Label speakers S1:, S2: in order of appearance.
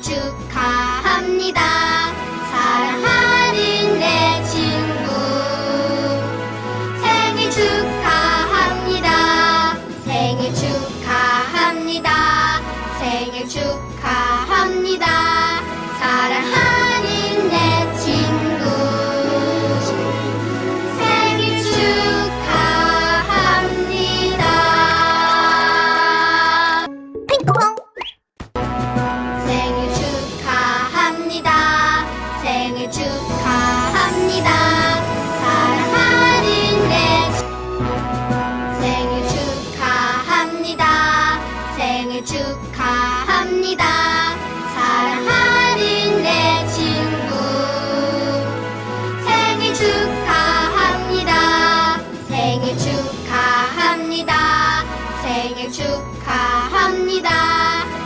S1: 축하합니다. 사랑하는 내 친구. 생일 축하합니다. 생일 축하합니다. 생일 축하합니다. 생일 축하합니다. 생일 축하합니다. 사랑하는 내 생일 축하합니다. 생일 축하합니다. 사랑하는 내 친구 생일 축하합니다. 생일 축하합니다. 생일 축하합니다.